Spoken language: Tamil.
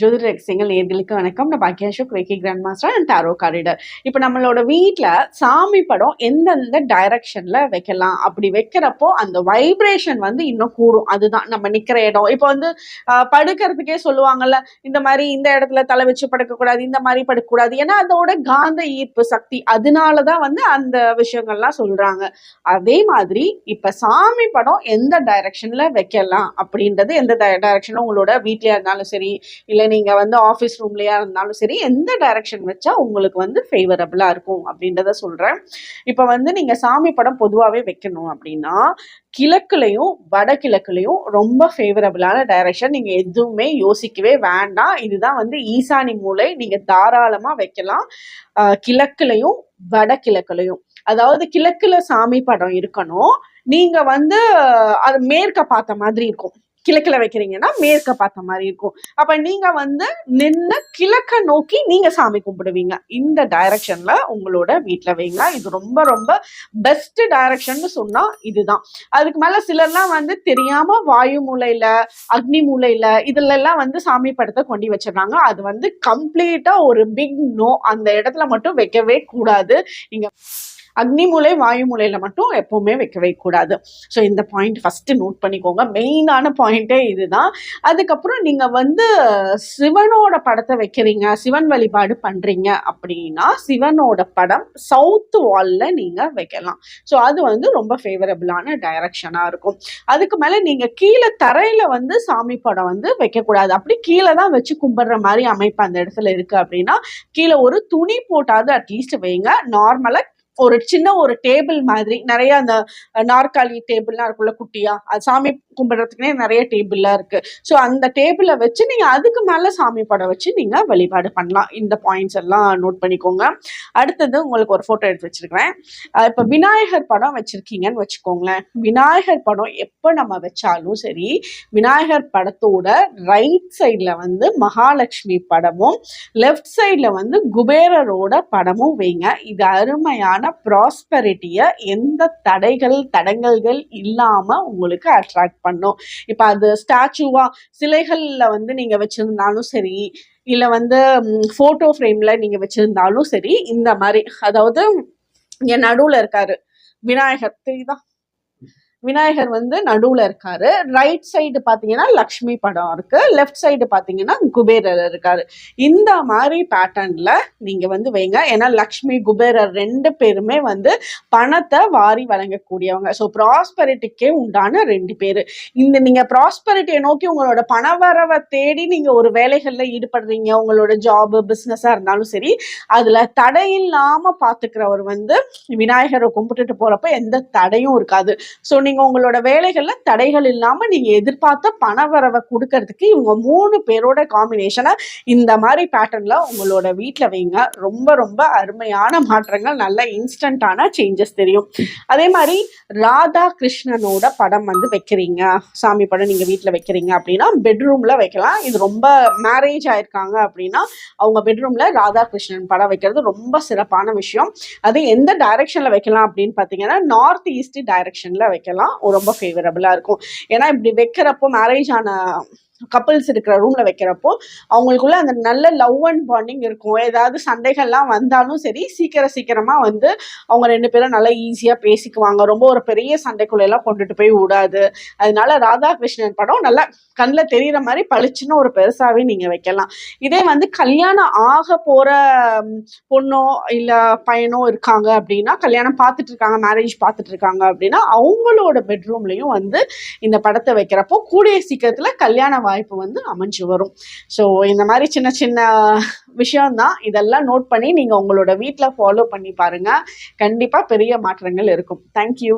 ஜோதிட ரகசியங்கள் நேர்களுக்கு வணக்கம். நான் பாக்கியா Ashok reiki grand master and tarot card reader இப்போ நம்மளோட வீட்டில் சாமி படம் எந்தெந்த டைரக்ஷனில் வைக்கலாம்? அப்படி வைக்கிறப்போ அந்த வைப்ரேஷன் வந்து இன்னும் கூடும். அதுதான் நம்ம நிற்கிற இடம். இப்போ வந்து படுக்கிறதுக்கே சொல்லுவாங்கல்ல இந்த மாதிரி இந்த இடத்துல தலை வச்சு படுக்கக்கூடாது இந்த மாதிரி படுக்கக்கூடாது. ஏன்னா அதோட காந்த ஈர்ப்பு சக்தி. அதனால தான் வந்து அந்த விஷயங்கள்லாம் சொல்கிறாங்க அதே மாதிரி இப்போ சாமி படம் எந்த டைரக்ஷனில் வைக்கலாம்? அப்படின்றது எந்த டைரக்ஷனும் உங்களோட வீட்டிலே இருந்தாலும் சரி இல்லை நீங்கள் வந்து ஆஃபீஸ் ரூம்லையா இருந்தாலும் சரி எந்த டைரக்ஷன் வச்சா உங்களுக்கு வந்து ஃபேவரபுளாக இருக்கும் அப்படின்றத சொல்கிறேன் இப்போ வந்து நீங்கள் சாமி படம் பொதுவாகவே வைக்கணும் அப்படின்னா கிழக்குலையும் வடகிழக்குலையும் ரொம்ப ஃபேவரபுளான டைரக்ஷன் நீங்கள் எதுவுமே யோசிக்கவே வேண்டாம். இதுதான் வந்து ஈசானி மூலை நீங்கள் தாராளமாக வைக்கலாம். கிழக்குலையும் வடகிழக்குலையும். அதாவது கிழக்குல சாமி படம் இருக்கணும். நீங்க வந்து அது மேற்க பார்த்த மாதிரி இருக்கும். கிழக்கில் வைக்கிறீங்கன்னா மேற்க பார்த்த மாதிரி இருக்கும். அப்ப நீங்க வந்து நின்று கிழக்க நோக்கி நீங்க சாமி கும்பிடுவீங்க. இந்த டைரக்ஷன்ல உங்களோட வீட்டில் வைங்க. இது ரொம்ப ரொம்ப பெஸ்ட் டைரக்ஷன் சொன்னா இதுதான். அதுக்கு மேல சிலர்லாம் வந்து தெரியாம வாயு மூலையில அக்னி மூலையில இதுல எல்லாம் வந்து சாமி படத்தை கொண்டு வச்சிடறாங்க. அது வந்து கம்ப்ளீட்டா ஒரு பிக் நோ அந்த இடத்துல மட்டும் வைக்கவே கூடாது. நீங்கள் அக்னி மூலை வாயு மூலையில மட்டும் எப்பவுமே வைக்கவே கூடாது ஸோ இந்த பாயிண்ட் ஃபர்ஸ்ட் நோட் பண்ணிக்கோங்க. மெயினான பாயிண்டே இதுதான். அதுக்கப்புறம் நீங்க வந்து சிவனோட படத்தை வைக்கிறீங்க சிவன் வழிபாடு பண்றீங்க அப்படின்னா சிவனோட படம் சவுத் வால்ல நீங்க வைக்கலாம். ஸோ அது வந்து ரொம்ப ஃபேவரபிளான டைரக்ஷனா இருக்கும். அதுக்கு மேல நீங்க கீழே தரையில வந்து சாமி படம் வந்து வைக்கக்கூடாது. அப்படி கீழே தான் வச்சு கும்பிடுற மாதிரி அமைப்பு அந்த இடத்துல இருக்கு அப்படின்னா கீழே ஒரு துணி போட்டாவது அட்லீஸ்ட் வைங்க. நார்மலா ஒரு சின்ன ஒரு டேபிள் மாதிரி நிறைய அந்த நாற்காலி டேபிள்லாம் இருக்குல்ல குட்டியா? அது சாமி கும்பிடுறதுக்குனே நிறைய டேபிள்லாம் இருக்கு. ஸோ அந்த டேபிளை வச்சு நீங்க அதுக்கு மேல சாமி படம் வச்சு நீங்க வழிபாடு பண்ணலாம். இந்த பாயிண்ட்ஸ் எல்லாம் நோட் பண்ணிக்கோங்க. அடுத்தது உங்களுக்கு ஒரு போட்டோ எடுத்து வச்சிருக்கிறேன். இப்போ விநாயகர் படம் வச்சிருக்கீங்கன்னு வச்சுக்கோங்களேன். விநாயகர் படம் எப்போ நம்ம வச்சாலும் சரி விநாயகர் படத்தோட ரைட் சைடில் வந்து மகாலட்சுமி படமும் லெஃப்ட் சைடில் வந்து குபேரரோட படமும் வைங்க. இது அருமையான ப்ராஸ்பரிட்டியை எந்த தடைகள் தடங்கல்கள் இல்லாமல் உங்களுக்கு அட்ராக்ட் பண்ணும். இப்போ அது ஸ்டாச்சுவாக சிலைகளில் வந்து நீங்கள் வச்சுருந்தாலும் சரி இல்லை வந்து ஃபோட்டோ ஃப்ரேமில் நீங்கள் வச்சுருந்தாலும் சரி இந்த மாதிரி அதாவது என் நடுவில் இருக்காரு விநாயகர் தெரியுதா? விநாயகர் வந்து நடுவுல இருக்காரு. ரைட் சைடு பாத்தீங்கன்னா லக்ஷ்மி படம் இருக்கு. லெஃப்ட் சைடு பாத்தீங்கன்னா குபேரர் இருக்காரு. இந்த மாதிரி பேட்டர்ன்ல நீங்க வந்து வைங்க. ஏன்னா லக்ஷ்மி குபேரர் ரெண்டு பேருமே வந்து பணத்தை வாரி வழங்கக்கூடியவங்க. ஸோ ப்ராஸ்பரிட்டிக்கே உண்டான ரெண்டு பேர். இந்த நீங்க ப்ராஸ்பரிட்டியை நோக்கி உங்களோட பணவரவை தேடி நீங்க ஒரு வேலைகள்ல ஈடுபடுறீங்க. உங்களோட ஜாப் பிஸ்னஸாக இருந்தாலும் சரி அதுல தடை இல்லாம பாத்துக்கிறவர் வந்து விநாயகரை கும்பிட்டுட்டு போறப்ப எந்த தடையும் இருக்காது. ஸோ நீங்க உங்களோட வேலைகள்ல தடைகள் இல்லாம நீங்க எதிர்பார்த்த பணவரவை கொடுக்கறதுக்கு இவங்க மூணு பேரோட காம்பினேஷனை இந்த மாதிரி பேட்டர்ன்ல உங்களோட வீட்டில் வைங்க. ரொம்ப ரொம்ப அருமையான மாற்றங்கள் நல்ல இன்ஸ்டன்டான சேஞ்சஸ் தெரியும். அதே மாதிரி ராதா கிருஷ்ணனோட படம் வந்து வைக்கிறீங்க. சாமி படம் நீங்க வீட்டில் வைக்கிறீங்க அப்படின்னா பெட்ரூம்ல வைக்கலாம். இது ரொம்ப மேரேஜ் ஆயிருக்காங்க அப்படின்னா அவங்க பெட்ரூம்ல ராதா கிருஷ்ணன் படம் வைக்கிறது ரொம்ப சிறப்பான விஷயம். அது எந்த டைரக்ஷன்ல வைக்கலாம் அப்படின்னு பார்த்தீங்கன்னா நார்த் ஈஸ்ட் டைரக்ஷன்ல வைக்கலாம். ரொம்ப ஃபேவரபுளா இருக்கும். ஏன்னா இப்படி வைக்கிறப்போ மேரேஜ் ஆன கப்பிள்ஸ் இருக்கிற ரூம்ல வைக்கிறப்போ அவங்களுக்குள்ள அந்த நல்ல லவ் அண்ட் பாண்டிங் இருக்கும். ஏதாவது சண்டைகள்லாம் வந்தாலும் சரி சீக்கிரம் சீக்கிரமா வந்து அவங்க ரெண்டு பேரும் நல்லா ஈஸியா பேசிக்குவாங்க. ரொம்ப ஒரு பெரிய சண்டைக்குள்ள எல்லாம் கொண்டுட்டு போய் விடாது. அதனால ராதாகிருஷ்ணன் படம் நல்லா கண்ணில் தெரிகிற மாதிரி பளிச்சுன்னு ஒரு பெருசாவே நீங்க வைக்கலாம். இதே வந்து கல்யாணம் ஆக போற பொண்ணோ இல்ல பையனோ இருக்காங்க அப்படின்னா கல்யாணம் பார்த்துட்டு இருக்காங்க மேரேஜ் பார்த்துட்டு இருக்காங்க அப்படின்னா அவங்களோட பெட்ரூம்லயும் வந்து இந்த படத்தை வைக்கிறப்போ கூடிய சீக்கிரத்துல கல்யாணம் வாய்ப்பு வந்து அமைஞ்சு வரும். ஸோ இந்த மாதிரி சின்ன சின்ன விஷயம்தான். இதெல்லாம் நோட் பண்ணி நீங்கள் உங்களோட வீட்டில் ஃபாலோ பண்ணி பாருங்கள் கண்டிப்பாக பெரிய மாற்றங்கள் இருக்கும். தேங்க்யூ